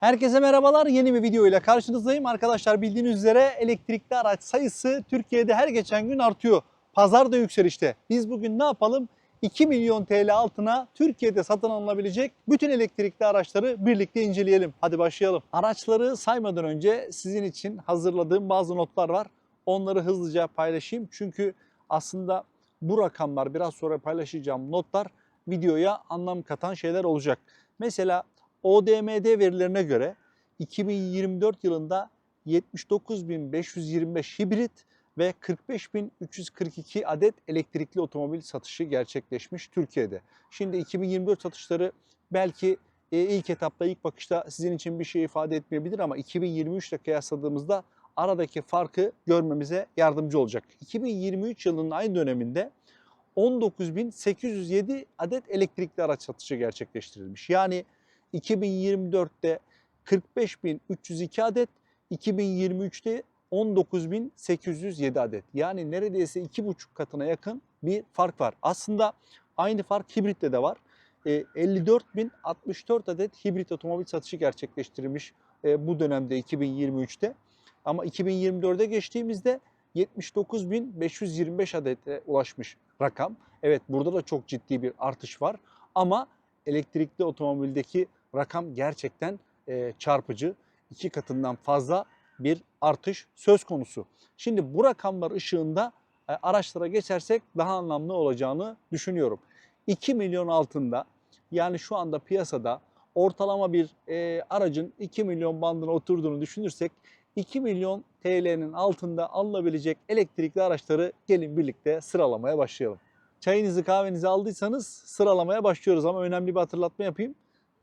Herkese merhabalar. Yeni bir video ile karşınızdayım. Arkadaşlar bildiğiniz üzere elektrikli araç sayısı Türkiye'de her geçen gün artıyor. Pazar da yükselişte. Biz bugün ne yapalım? 2 milyon TL altına Türkiye'de satın alınabilecek bütün elektrikli araçları birlikte inceleyelim. Hadi başlayalım. Araçları saymadan önce sizin için hazırladığım bazı notlar var. Onları hızlıca paylaşayım. Çünkü aslında bu rakamlar biraz sonra paylaşacağım notlar videoya anlam katan şeyler olacak. Mesela ODMD verilerine göre 2024 yılında 79.525 hibrit ve 45.342 adet elektrikli otomobil satışı gerçekleşmiş Türkiye'de. Şimdi 2024 satışları belki e, ilk etapta ilk bakışta sizin için bir şey ifade etmeyebilir ama 2023 ile kıyasladığımızda aradaki farkı görmemize yardımcı olacak. 2023 yılının aynı döneminde 19.807 adet elektrikli araç satışı gerçekleştirilmiş. Yani 2024'te 45.302 adet, 2023'te 19.807 adet. Yani neredeyse iki buçuk katına yakın bir fark var. Aslında aynı fark hibritte de var. E, 54.064 adet hibrit otomobil satışı gerçekleştirilmiş e, bu dönemde 2023'te. Ama 2024'e geçtiğimizde 79.525 adete ulaşmış rakam. Evet burada da çok ciddi bir artış var. Ama elektrikli otomobildeki rakam gerçekten e, çarpıcı. iki katından fazla bir artış söz konusu. Şimdi bu rakamlar ışığında e, araçlara geçersek daha anlamlı olacağını düşünüyorum. 2 milyon altında yani şu anda piyasada ortalama bir e, aracın 2 milyon bandına oturduğunu düşünürsek 2 milyon TL'nin altında alınabilecek elektrikli araçları gelin birlikte sıralamaya başlayalım. Çayınızı kahvenizi aldıysanız sıralamaya başlıyoruz ama önemli bir hatırlatma yapayım.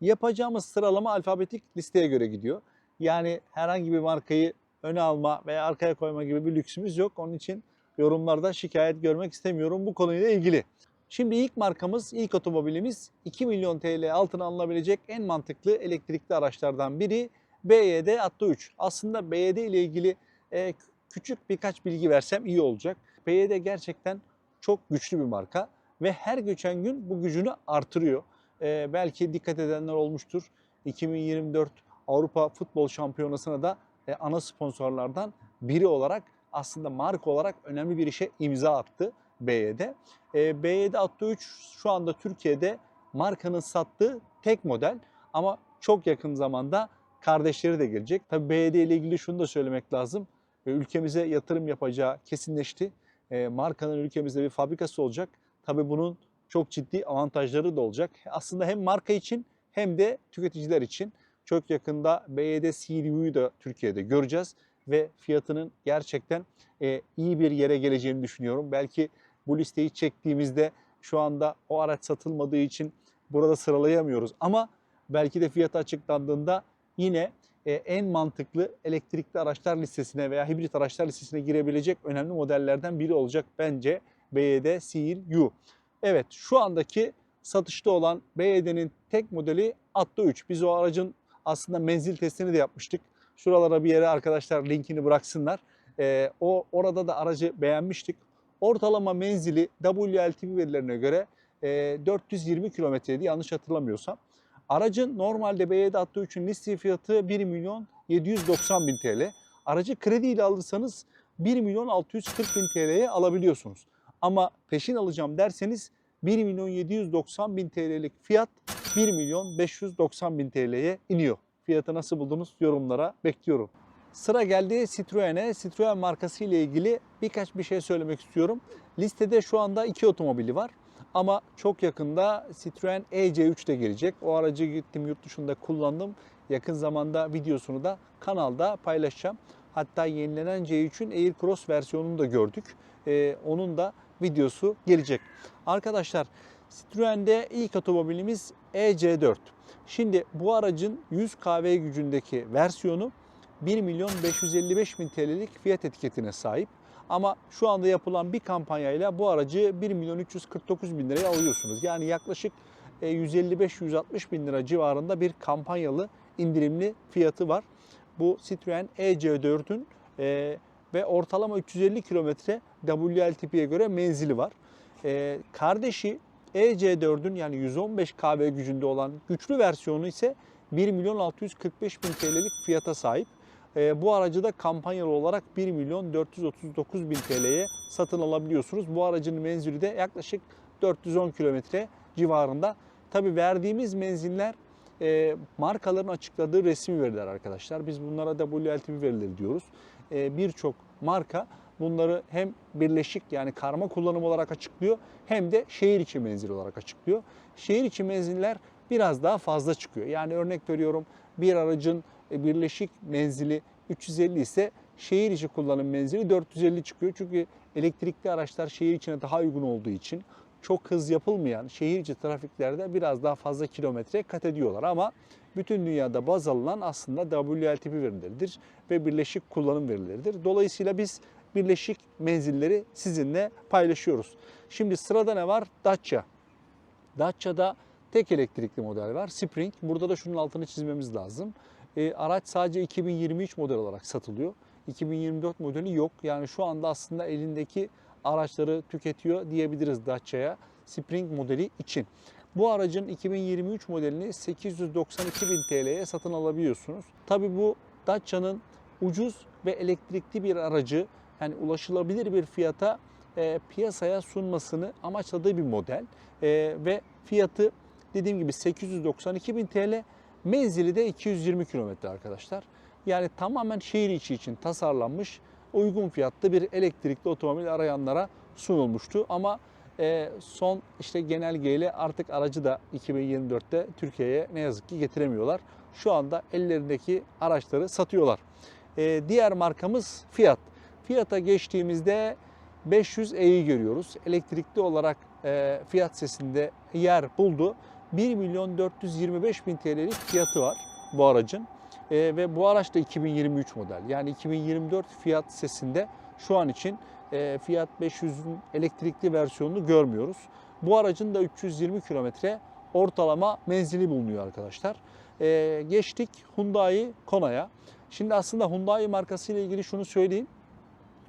Yapacağımız sıralama alfabetik listeye göre gidiyor. Yani herhangi bir markayı öne alma veya arkaya koyma gibi bir lüksümüz yok. Onun için yorumlarda şikayet görmek istemiyorum bu konuyla ilgili. Şimdi ilk markamız, ilk otomobilimiz 2 milyon TL altına alınabilecek en mantıklı elektrikli araçlardan biri BYD Atto 3. Aslında BYD ile ilgili e, küçük birkaç bilgi versem iyi olacak. BYD gerçekten çok güçlü bir marka ve her geçen gün bu gücünü artırıyor. E, belki dikkat edenler olmuştur. 2024 Avrupa Futbol Şampiyonası'na da e, ana sponsorlardan biri olarak aslında marka olarak önemli bir işe imza attı BYD. E, BYD Atto 3 şu anda Türkiye'de markanın sattığı tek model ama çok yakın zamanda kardeşleri de gelecek. Tabii BYD ile ilgili şunu da söylemek lazım. E, ülkemize yatırım yapacağı kesinleşti. E, markanın ülkemizde bir fabrikası olacak. Tabii bunun çok ciddi avantajları da olacak. Aslında hem marka için hem de tüketiciler için çok yakında BYD CLU'yu da Türkiye'de göreceğiz ve fiyatının gerçekten e, iyi bir yere geleceğini düşünüyorum. Belki bu listeyi çektiğimizde şu anda o araç satılmadığı için burada sıralayamıyoruz ama belki de fiyatı açıklandığında yine e, en mantıklı elektrikli araçlar listesine veya hibrit araçlar listesine girebilecek önemli modellerden biri olacak bence BYD CLU. Evet şu andaki satışta olan BYD'nin tek modeli Atto 3. Biz o aracın aslında menzil testini de yapmıştık. Şuralara bir yere arkadaşlar linkini bıraksınlar. Ee, o orada da aracı beğenmiştik. Ortalama menzili WLTP verilerine göre e, 420 kilometreydi yanlış hatırlamıyorsam. Aracın normalde BYD Atto 3'ün liste fiyatı 1 milyon 790 bin TL. Aracı krediyle alırsanız 1 milyon 640 bin TL'ye alabiliyorsunuz. Ama peşin alacağım derseniz 1 milyon 790 bin TL'lik fiyat 1 milyon 590 bin TL'ye iniyor. Fiyatı nasıl buldunuz yorumlara bekliyorum. Sıra geldi Citroen'e. Citroen markası ile ilgili birkaç bir şey söylemek istiyorum. Listede şu anda iki otomobili var. Ama çok yakında Citroen EC3 de gelecek. O aracı gittim yurt dışında kullandım. Yakın zamanda videosunu da kanalda paylaşacağım. Hatta yenilenen C3'ün Aircross versiyonunu da gördük. Ee, onun da videosu gelecek. Arkadaşlar Citroen'de ilk otomobilimiz EC4. Şimdi bu aracın 100 kW gücündeki versiyonu 1 milyon 555 bin TL'lik fiyat etiketine sahip. Ama şu anda yapılan bir kampanyayla bu aracı 1 milyon 349 bin liraya alıyorsunuz. Yani yaklaşık 155-160 bin lira civarında bir kampanyalı indirimli fiyatı var. Bu Citroen EC4'ün e, ve ortalama 350 kilometre WLTP'ye göre menzili var. E, kardeşi EC4'ün yani 115 kW gücünde olan güçlü versiyonu ise 1 milyon 645 bin TL'lik fiyata sahip. E, bu aracı da kampanyalı olarak 1 milyon 439 bin TL'ye satın alabiliyorsunuz. Bu aracın menzili de yaklaşık 410 kilometre civarında. Tabi verdiğimiz menziller e, markaların açıkladığı resmi veriler arkadaşlar. Biz bunlara WLTP verileri diyoruz. E, Birçok marka bunları hem birleşik yani karma kullanım olarak açıklıyor hem de şehir içi menzil olarak açıklıyor. Şehir içi menziller biraz daha fazla çıkıyor. Yani örnek veriyorum bir aracın e, birleşik menzili 350 ise şehir içi kullanım menzili 450 çıkıyor. Çünkü elektrikli araçlar şehir içine daha uygun olduğu için çok hız yapılmayan şehir içi trafiklerde biraz daha fazla kilometre kat ediyorlar ama bütün dünyada baz alınan aslında WLTP verileridir ve birleşik kullanım verileridir. Dolayısıyla biz birleşik menzilleri sizinle paylaşıyoruz. Şimdi sırada ne var? Dacia. Dacia'da tek elektrikli model var. Spring. Burada da şunun altını çizmemiz lazım. E, araç sadece 2023 model olarak satılıyor. 2024 modeli yok. Yani şu anda aslında elindeki araçları tüketiyor diyebiliriz Dacia'ya Spring modeli için. Bu aracın 2023 modelini 892 bin TL'ye satın alabiliyorsunuz. Tabi bu Dacia'nın ucuz ve elektrikli bir aracı yani ulaşılabilir bir fiyata e, piyasaya sunmasını amaçladığı bir model E, ve fiyatı dediğim gibi 892 bin TL menzili de 220 kilometre arkadaşlar. Yani tamamen şehir içi için tasarlanmış uygun fiyatlı bir elektrikli otomobil arayanlara sunulmuştu. Ama e, son işte genelgeyle artık aracı da 2024'te Türkiye'ye ne yazık ki getiremiyorlar. Şu anda ellerindeki araçları satıyorlar. E, diğer markamız Fiat. Fiat'a geçtiğimizde 500e'yi görüyoruz. Elektrikli olarak e, Fiat sesinde yer buldu. 1 milyon 425 bin TL'lik fiyatı var bu aracın. E, ve bu araç da 2023 model. Yani 2024 Fiat sesinde şu an için e, Fiat 500'ün elektrikli versiyonunu görmüyoruz. Bu aracın da 320 kilometre ortalama menzili bulunuyor arkadaşlar. E, geçtik Hyundai Kona'ya. Şimdi aslında Hyundai markası ile ilgili şunu söyleyeyim.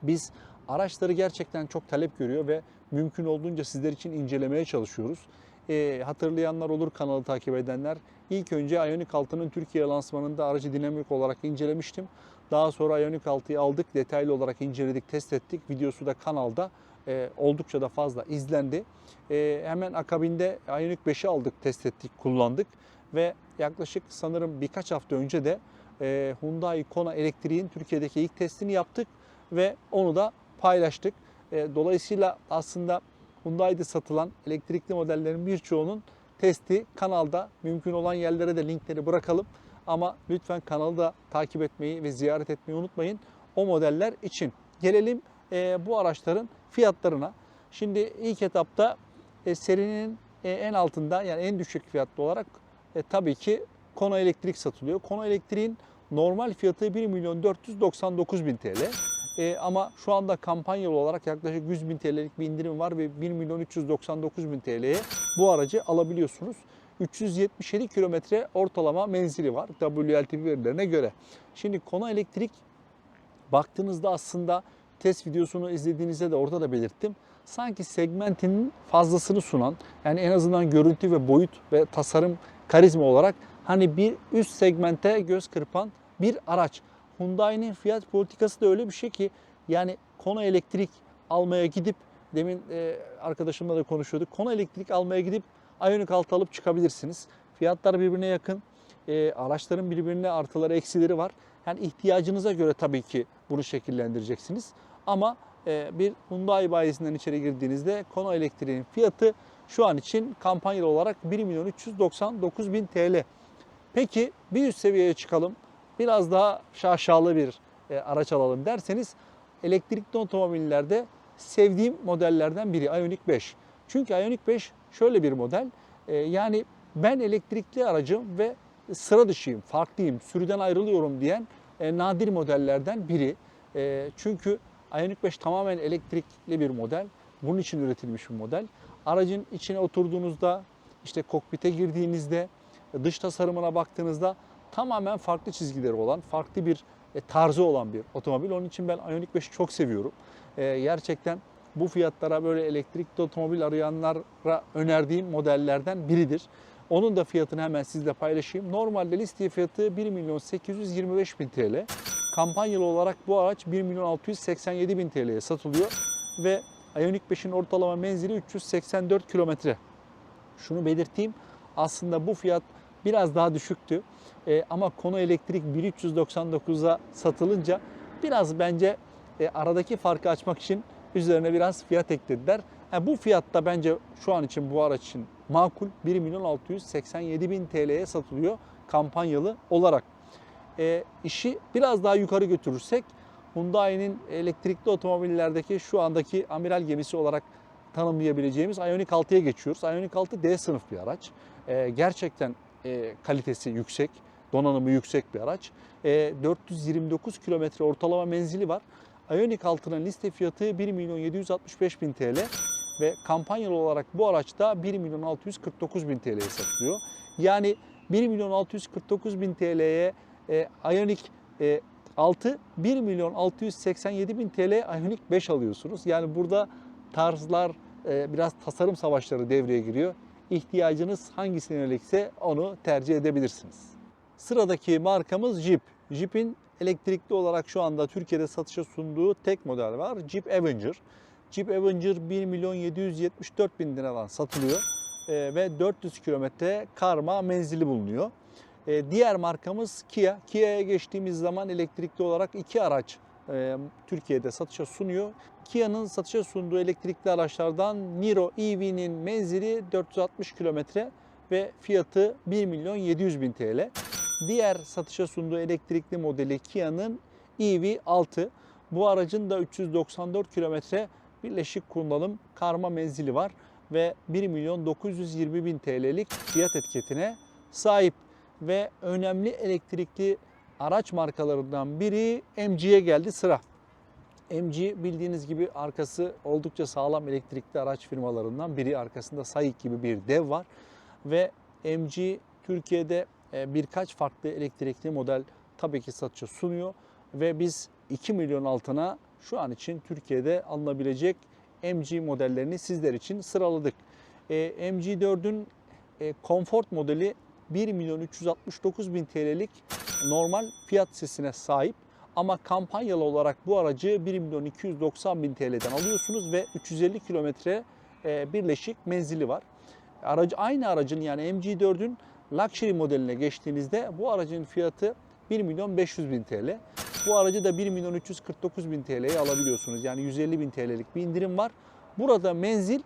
Biz araçları gerçekten çok talep görüyor ve mümkün olduğunca sizler için incelemeye çalışıyoruz. E, hatırlayanlar olur kanalı takip edenler. İlk önce Ioniq 6'nın Türkiye lansmanında aracı dinamik olarak incelemiştim. Daha sonra Ioniq 6'yı aldık, detaylı olarak inceledik, test ettik. Videosu da kanalda e, oldukça da fazla izlendi. E, hemen akabinde Ioniq 5'i aldık, test ettik, kullandık. Ve yaklaşık sanırım birkaç hafta önce de e, Hyundai Kona elektriğin Türkiye'deki ilk testini yaptık ve onu da paylaştık. E, dolayısıyla aslında Hyundai'de satılan elektrikli modellerin birçoğunun testi kanalda. Mümkün olan yerlere de linkleri bırakalım. Ama lütfen kanalı da takip etmeyi ve ziyaret etmeyi unutmayın. O modeller için. Gelelim e, bu araçların fiyatlarına. Şimdi ilk etapta e, serinin e, en altında yani en düşük fiyatlı olarak e, tabii ki Kona Elektrik satılıyor. Kona Elektrik'in normal fiyatı 1 milyon 499 bin TL. E, ama şu anda kampanyalı olarak yaklaşık 100 bin TL'lik bir indirim var ve 1 milyon 399 bin TL'ye bu aracı alabiliyorsunuz. 377 kilometre ortalama menzili var WLTP verilerine göre. Şimdi Kona Elektrik baktığınızda aslında test videosunu izlediğinizde de orada da belirttim. Sanki segmentinin fazlasını sunan yani en azından görüntü ve boyut ve tasarım karizma olarak hani bir üst segmente göz kırpan bir araç. Hyundai'nin fiyat politikası da öyle bir şey ki yani Kona elektrik almaya gidip demin e, arkadaşımla da konuşuyorduk. Kona elektrik almaya gidip Ioniq 6 alıp çıkabilirsiniz. Fiyatlar birbirine yakın. E, araçların birbirine artıları eksileri var. Yani ihtiyacınıza göre tabii ki bunu şekillendireceksiniz. Ama e, bir Hyundai bayisinden içeri girdiğinizde Kona elektriğin fiyatı şu an için kampanyalı olarak 1 milyon 399 bin TL. Peki bir üst seviyeye çıkalım. Biraz daha şaşalı bir e, araç alalım derseniz elektrikli otomobillerde sevdiğim modellerden biri Ioniq 5. Çünkü Ioniq 5 şöyle bir model. E, yani ben elektrikli aracım ve sıra dışıyım, farklıyım, sürüden ayrılıyorum diyen e, nadir modellerden biri. E, çünkü Ioniq 5 tamamen elektrikli bir model. Bunun için üretilmiş bir model. Aracın içine oturduğunuzda, işte kokpite girdiğinizde, dış tasarımına baktığınızda tamamen farklı çizgileri olan, farklı bir e, tarzı olan bir otomobil. Onun için ben Ioniq 5'i çok seviyorum. E, gerçekten bu fiyatlara böyle elektrikli otomobil arayanlara önerdiğim modellerden biridir. Onun da fiyatını hemen sizle paylaşayım. Normalde liste fiyatı 1 milyon 825 bin TL. Kampanyalı olarak bu araç 1 milyon 687 bin TL'ye satılıyor. Ve Ioniq 5'in ortalama menzili 384 kilometre. Şunu belirteyim. Aslında bu fiyat biraz daha düşüktü. E, ama konu elektrik 1399'a satılınca biraz bence e, aradaki farkı açmak için üzerine biraz fiyat eklediler. Ha, bu fiyatta bence şu an için bu araç için makul 1 milyon 687 bin TL'ye satılıyor kampanyalı olarak. E, işi biraz daha yukarı götürürsek Hyundai'nin elektrikli otomobillerdeki şu andaki amiral gemisi olarak tanımlayabileceğimiz Ioniq 6'ya geçiyoruz. Ioniq 6 D sınıf bir araç. E, gerçekten e, kalitesi yüksek, donanımı yüksek bir araç. E, 429 kilometre ortalama menzili var. Ioniq 6'nın liste fiyatı 1 milyon 765 bin TL ve kampanyalı olarak bu araçta 1 milyon 649 bin TL'ye satılıyor. Yani 1 milyon 649 bin TL'ye e, Ioniq e, 6, 1 milyon 687 bin TL Ioniq 5 alıyorsunuz. Yani burada tarzlar, e, biraz tasarım savaşları devreye giriyor. İhtiyacınız hangisine yönelikse onu tercih edebilirsiniz. Sıradaki markamız Jeep. Jeep'in elektrikli olarak şu anda Türkiye'de satışa sunduğu tek model var. Jeep Avenger. Jeep Avenger 1 milyon 774 bin liradan satılıyor e, ve 400 kilometre karma menzili bulunuyor. E, diğer markamız Kia. Kia'ya geçtiğimiz zaman elektrikli olarak iki araç e, Türkiye'de satışa sunuyor. Kia'nın satışa sunduğu elektrikli araçlardan Niro EV'nin menzili 460 kilometre ve fiyatı 1 milyon 700 bin TL. Diğer satışa sunduğu elektrikli modeli Kia'nın EV6. Bu aracın da 394 kilometre birleşik kullanım karma menzili var ve 1 milyon 920 bin TL'lik fiyat etiketine sahip ve önemli elektrikli araç markalarından biri MG'ye geldi sıra. MG bildiğiniz gibi arkası oldukça sağlam elektrikli araç firmalarından biri. Arkasında SAIC gibi bir dev var ve MG Türkiye'de birkaç farklı elektrikli model tabii ki satışa sunuyor ve biz 2 milyon altına şu an için Türkiye'de alınabilecek MG modellerini sizler için sıraladık. E, MG4'ün e, Comfort modeli 1 milyon 369 bin TL'lik normal fiyat sesine sahip ama kampanyalı olarak bu aracı 1 milyon 290 bin TL'den alıyorsunuz ve 350 kilometre e, birleşik menzili var. Aracı aynı aracın yani MG4'ün Luxury modeline geçtiğinizde bu aracın fiyatı 1 milyon 500 bin TL. Bu aracı da 1 milyon 349 bin TL'ye alabiliyorsunuz. Yani 150 bin TL'lik bir indirim var. Burada menzil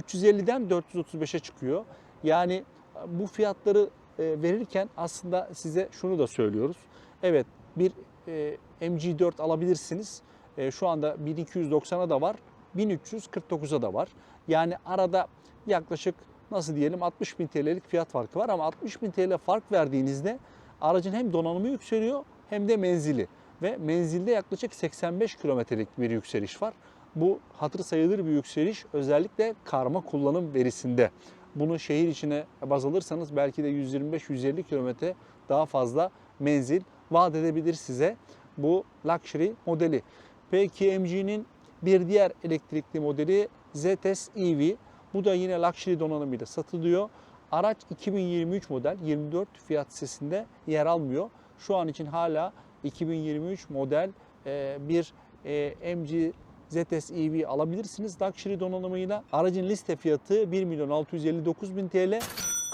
350'den 435'e çıkıyor. Yani bu fiyatları e, verirken aslında size şunu da söylüyoruz. Evet bir e, MG4 alabilirsiniz. E, Şu anda 1290'a da var, 1349'a da var. Yani arada yaklaşık nasıl diyelim 60 bin TL'lik fiyat farkı var ama 60 bin TL fark verdiğinizde aracın hem donanımı yükseliyor hem de menzili ve menzilde yaklaşık 85 kilometrelik bir yükseliş var. Bu hatır sayılır bir yükseliş özellikle karma kullanım verisinde. Bunu şehir içine baz alırsanız belki de 125-150 kilometre daha fazla menzil vaat edebilir size bu Luxury modeli. Peki MG'nin bir diğer elektrikli modeli ZS EV. Bu da yine Luxury donanımıyla satılıyor. Araç 2023 model 24 fiyat sesinde yer almıyor. Şu an için hala 2023 model e, bir e, MG ZS EV alabilirsiniz Luxury donanımıyla. Aracın liste fiyatı 1 milyon 659 bin TL.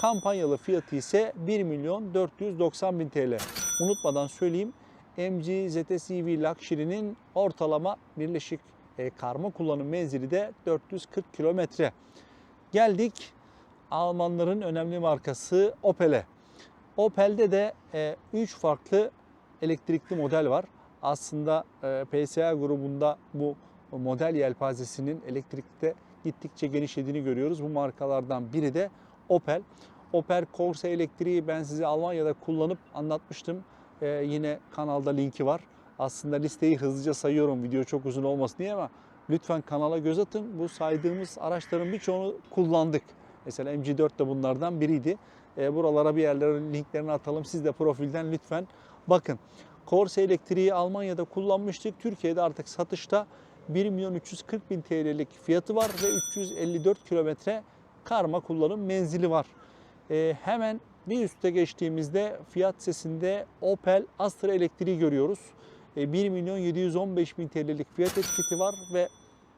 Kampanyalı fiyatı ise 1 milyon 490 bin TL. Unutmadan söyleyeyim MG ZS EV Luxury'nin ortalama birleşik e, karma kullanım menzili de 440 kilometre. Geldik Almanların önemli markası Opel'e. Opel'de de 3 farklı elektrikli model var. Aslında e, PSA grubunda bu model yelpazesinin elektrikte gittikçe genişlediğini görüyoruz. Bu markalardan biri de Opel. Opel Corsa elektriği ben size Almanya'da kullanıp anlatmıştım. Ee, yine kanalda linki var. Aslında listeyi hızlıca sayıyorum video çok uzun olmasın diye ama lütfen kanala göz atın. Bu saydığımız araçların birçoğunu kullandık. Mesela MG4 de bunlardan biriydi. Ee, buralara bir yerlere linklerini atalım. Siz de profilden lütfen bakın. Corsa elektriği Almanya'da kullanmıştık. Türkiye'de artık satışta 1 milyon 340 bin TL'lik fiyatı var ve 354 kilometre karma kullanım menzili var. Ee, hemen bir üste geçtiğimizde fiyat sesinde Opel Astra elektriği görüyoruz. Ee, 1 milyon 715 bin TL'lik fiyat etiketi var ve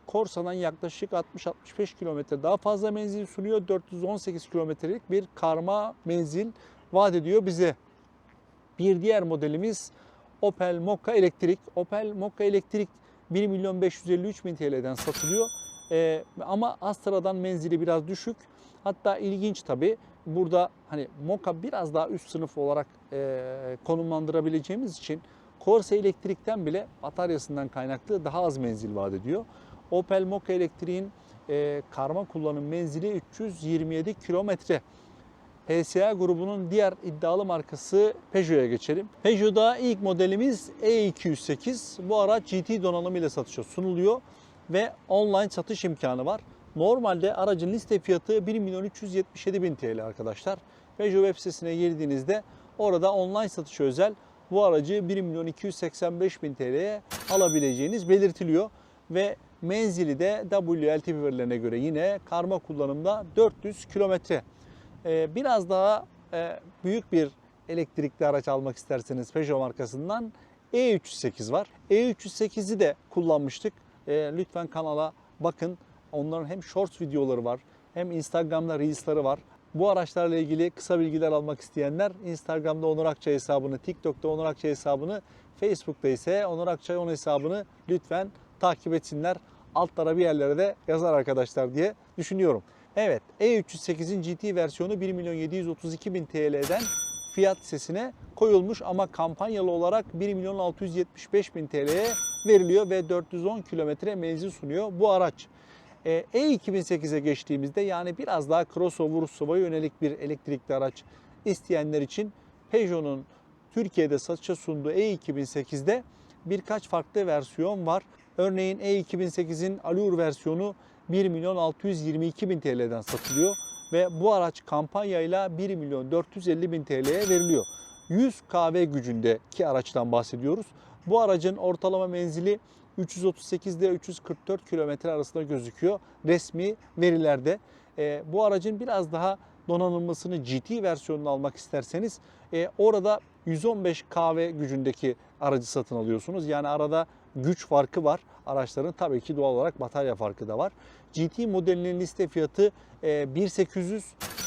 Corsa'dan yaklaşık 60-65 kilometre daha fazla menzil sunuyor. 418 kilometrelik bir karma menzil vaat ediyor bize. Bir diğer modelimiz Opel Mokka elektrik. Opel Mokka elektrik 1 milyon 553 bin TL'den satılıyor. Ee, ama Astra'dan menzili biraz düşük. Hatta ilginç tabii. Burada hani Mokka biraz daha üst sınıf olarak e, konumlandırabileceğimiz için Corsa elektrikten bile bataryasından kaynaklı daha az menzil vaat ediyor. Opel Mokka elektriğin e, karma kullanım menzili 327 kilometre. PSA grubunun diğer iddialı markası Peugeot'a geçelim. Peugeot'da ilk modelimiz E208. Bu araç GT donanımı ile satışa sunuluyor ve online satış imkanı var. Normalde aracın liste fiyatı 1 milyon 377 bin TL arkadaşlar. Peugeot web sitesine girdiğinizde orada online satışa özel bu aracı 1 milyon 285 bin TL'ye alabileceğiniz belirtiliyor. Ve menzili de WLTP verilerine göre yine karma kullanımda 400 kilometre. Ee, biraz daha e, büyük bir elektrikli araç almak isterseniz Peugeot markasından E308 var. E308'i de kullanmıştık. Ee, lütfen kanala bakın. Onların hem shorts videoları var hem Instagram'da reels'ları var. Bu araçlarla ilgili kısa bilgiler almak isteyenler Instagram'da Onur Akçay hesabını, TikTok'ta Onur Akçay hesabını, Facebook'ta ise Onur Akçay 10 hesabını lütfen takip etsinler. Altlara bir yerlere de yazar arkadaşlar diye düşünüyorum. Evet E308'in GT versiyonu 1 milyon 732 bin TL'den fiyat sesine koyulmuş ama kampanyalı olarak 1 milyon 675 bin TL'ye veriliyor ve 410 kilometre menzil sunuyor bu araç. Ee, E2008'e geçtiğimizde yani biraz daha crossover SUV'a yönelik bir elektrikli araç isteyenler için Peugeot'un Türkiye'de satışa sunduğu E2008'de birkaç farklı versiyon var. Örneğin E2008'in Allure versiyonu 1 milyon 622 bin TL'den satılıyor ve bu araç kampanyayla 1 milyon 450 bin TL'ye veriliyor. 100 kW gücündeki araçtan bahsediyoruz. Bu aracın ortalama menzili 338 ile 344 kilometre arasında gözüküyor resmi verilerde. E, bu aracın biraz daha donanımlısını GT versiyonunu almak isterseniz e, orada 115 kW gücündeki aracı satın alıyorsunuz. Yani arada güç farkı var araçların. Tabii ki doğal olarak batarya farkı da var. GT modelinin liste fiyatı e, 1800.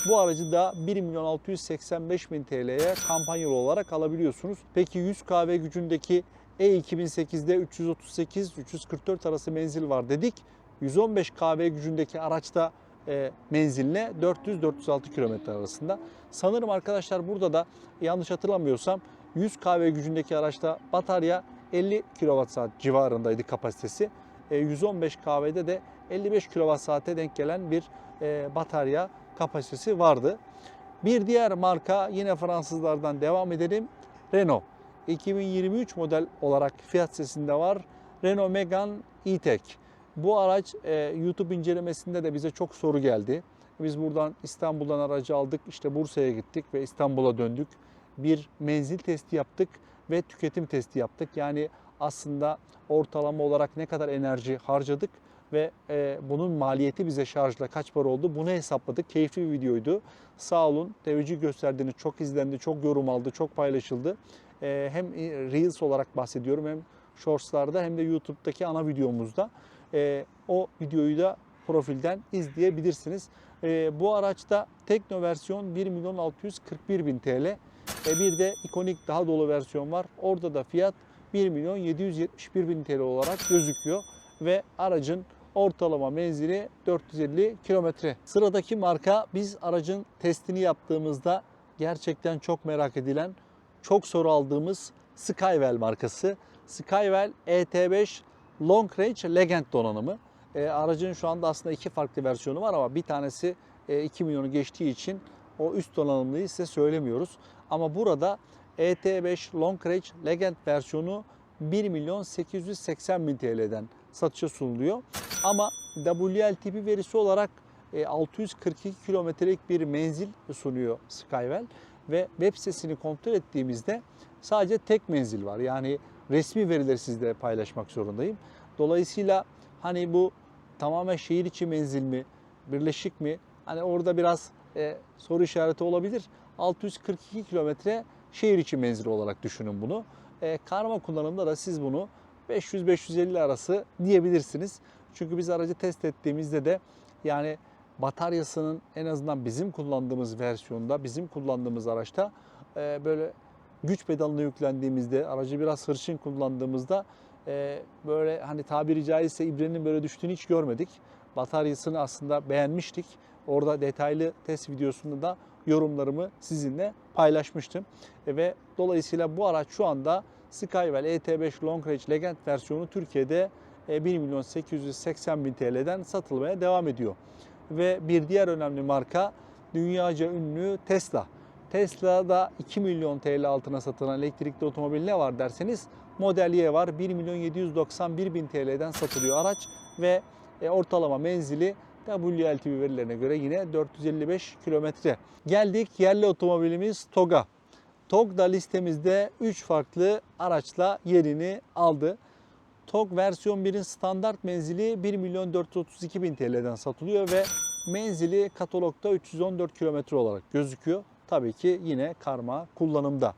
Bu aracı da 1 milyon 685 bin TL'ye kampanyalı olarak alabiliyorsunuz. Peki 100 kW gücündeki E2008'de 338-344 arası menzil var dedik. 115 kW gücündeki araçta e, menziline 400-406 km arasında. Sanırım arkadaşlar burada da yanlış hatırlamıyorsam 100 kW gücündeki araçta batarya 50 kWh civarındaydı kapasitesi. E, 115 kW'de de 55 kWh'e denk gelen bir e, batarya kapasitesi vardı. Bir diğer marka yine Fransızlardan devam edelim. Renault. 2023 model olarak fiyat sesinde var. Renault Megane E-Tech. Bu araç e, YouTube incelemesinde de bize çok soru geldi. Biz buradan İstanbul'dan aracı aldık, işte Bursa'ya gittik ve İstanbul'a döndük. Bir menzil testi yaptık ve tüketim testi yaptık. Yani aslında ortalama olarak ne kadar enerji harcadık ve e, bunun maliyeti bize şarjla kaç para oldu bunu hesapladık. Keyifli bir videoydu. Sağ olun teveccüh gösterdiğiniz çok izlendi, çok yorum aldı, çok paylaşıldı. E, hem Reels olarak bahsediyorum hem Shorts'larda hem de YouTube'daki ana videomuzda. E, o videoyu da profilden izleyebilirsiniz. E, bu araçta Tekno versiyon 1 milyon 641 bin TL. Bir de ikonik daha dolu versiyon var. Orada da fiyat 1 milyon 771 bin TL olarak gözüküyor. Ve aracın ortalama menzili 450 kilometre. Sıradaki marka biz aracın testini yaptığımızda gerçekten çok merak edilen, çok soru aldığımız Skywell markası. Skywell ET5 Long Range Legend donanımı. E, aracın şu anda aslında iki farklı versiyonu var ama bir tanesi e, 2 milyonu geçtiği için o üst donanımlıyı size söylemiyoruz. Ama burada ET5 Long Range Legend versiyonu 1 milyon 880 bin TL'den satışa sunuluyor. Ama WLTP verisi olarak e, 642 kilometrelik bir menzil sunuyor Skywell ve web sitesini kontrol ettiğimizde sadece tek menzil var. Yani resmi verileri sizle paylaşmak zorundayım. Dolayısıyla hani bu tamamen şehir içi menzil mi, birleşik mi? Hani orada biraz e, soru işareti olabilir. 642 kilometre şehir içi menzili olarak düşünün bunu. E, karma kullanımda da siz bunu 500-550 arası diyebilirsiniz. Çünkü biz aracı test ettiğimizde de yani bataryasının en azından bizim kullandığımız versiyonda, bizim kullandığımız araçta e, böyle güç pedalına yüklendiğimizde, aracı biraz hırçın kullandığımızda e, böyle hani tabiri caizse ibrenin böyle düştüğünü hiç görmedik. Bataryasını aslında beğenmiştik. Orada detaylı test videosunda da yorumlarımı sizinle paylaşmıştım. E, ve dolayısıyla bu araç şu anda Skywell ET5 Long Range Legend versiyonu Türkiye'de e, 1 milyon 880 bin TL'den satılmaya devam ediyor. Ve bir diğer önemli marka dünyaca ünlü Tesla. Tesla'da 2 milyon TL altına satılan elektrikli otomobil ne var derseniz Model Y var. 1 milyon 791 bin TL'den satılıyor araç ve e, ortalama menzili WLTP verilerine göre yine 455 kilometre. Geldik yerli otomobilimiz TOG'a. TOG da listemizde 3 farklı araçla yerini aldı. TOG versiyon 1'in standart menzili 1 milyon 432 bin TL'den satılıyor ve menzili katalogda 314 kilometre olarak gözüküyor. Tabii ki yine karma kullanımda.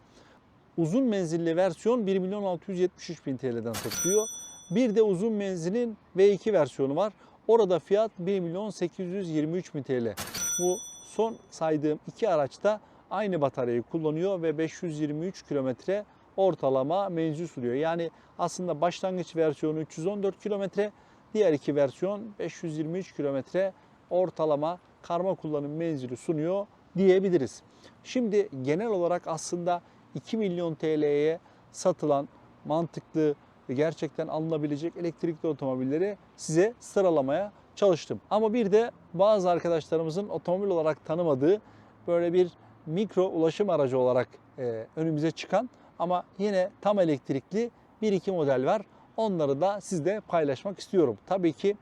Uzun menzilli versiyon 1 milyon 673 bin TL'den satılıyor. Bir de uzun menzilin V2 versiyonu var. Orada fiyat 1 milyon 823 bin TL. Bu son saydığım iki araçta aynı bataryayı kullanıyor ve 523 kilometre ortalama menzil sürüyor. Yani aslında başlangıç versiyonu 314 kilometre, diğer iki versiyon 523 kilometre ortalama karma kullanım menzili sunuyor diyebiliriz. Şimdi genel olarak aslında 2 milyon TL'ye satılan mantıklı gerçekten alınabilecek elektrikli otomobilleri size sıralamaya çalıştım. Ama bir de bazı arkadaşlarımızın otomobil olarak tanımadığı böyle bir mikro ulaşım aracı olarak e, önümüze çıkan ama yine tam elektrikli bir iki model var. Onları da sizle paylaşmak istiyorum. Tabii ki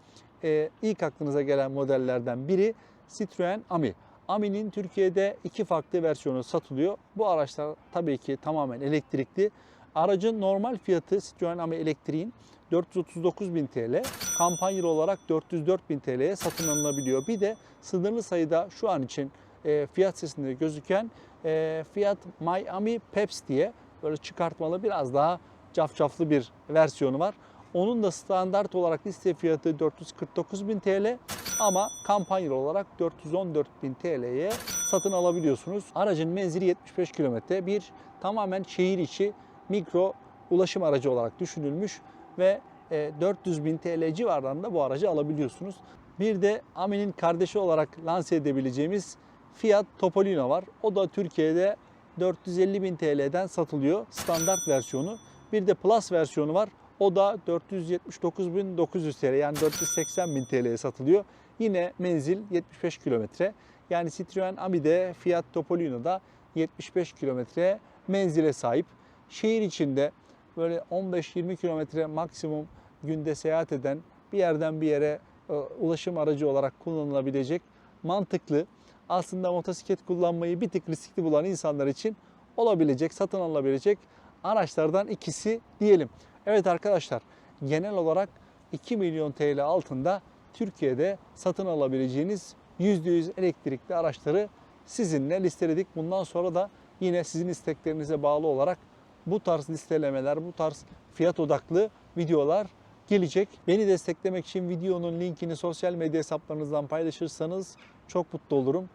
e, ilk aklınıza gelen modellerden biri Citroen Ami. Ami'nin Türkiye'de iki farklı versiyonu satılıyor. Bu araçlar tabii ki tamamen elektrikli. Aracın normal fiyatı Citroen Ami elektriğin 439 bin TL, kampanyalı olarak 404 bin TL'ye satın alınabiliyor. Bir de sınırlı sayıda şu an için e, fiyat sesinde gözüken e, Fiat Miami Peps diye böyle çıkartmalı biraz daha cafcaflı bir versiyonu var. Onun da standart olarak liste fiyatı 449 bin TL ama kampanyalı olarak 414 bin TL'ye satın alabiliyorsunuz. Aracın menzili 75 kilometre. Bir tamamen şehir içi mikro ulaşım aracı olarak düşünülmüş ve e, 400 bin TL civarlarında bu aracı alabiliyorsunuz. Bir de Ami'nin kardeşi olarak lanse edebileceğimiz Fiat Topolino var. O da Türkiye'de 450 bin TL'den satılıyor standart versiyonu. Bir de Plus versiyonu var. O da 479.900 TL yani 480 bin TL'ye satılıyor. Yine menzil 75 kilometre. Yani Citroen Ami'de Fiat Topolino'da 75 kilometre menzile sahip. Şehir içinde böyle 15-20 kilometre maksimum günde seyahat eden bir yerden bir yere e, ulaşım aracı olarak kullanılabilecek mantıklı aslında motosiklet kullanmayı bir tık riskli bulan insanlar için olabilecek, satın alınabilecek araçlardan ikisi diyelim. Evet arkadaşlar genel olarak 2 milyon TL altında Türkiye'de satın alabileceğiniz %100 elektrikli araçları sizinle listeledik. Bundan sonra da yine sizin isteklerinize bağlı olarak bu tarz listelemeler, bu tarz fiyat odaklı videolar gelecek. Beni desteklemek için videonun linkini sosyal medya hesaplarınızdan paylaşırsanız çok mutlu olurum.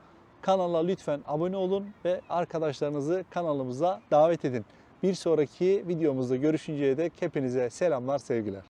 Kanala lütfen abone olun ve arkadaşlarınızı kanalımıza davet edin. Bir sonraki videomuzda görüşünceye dek hepinize selamlar, sevgiler.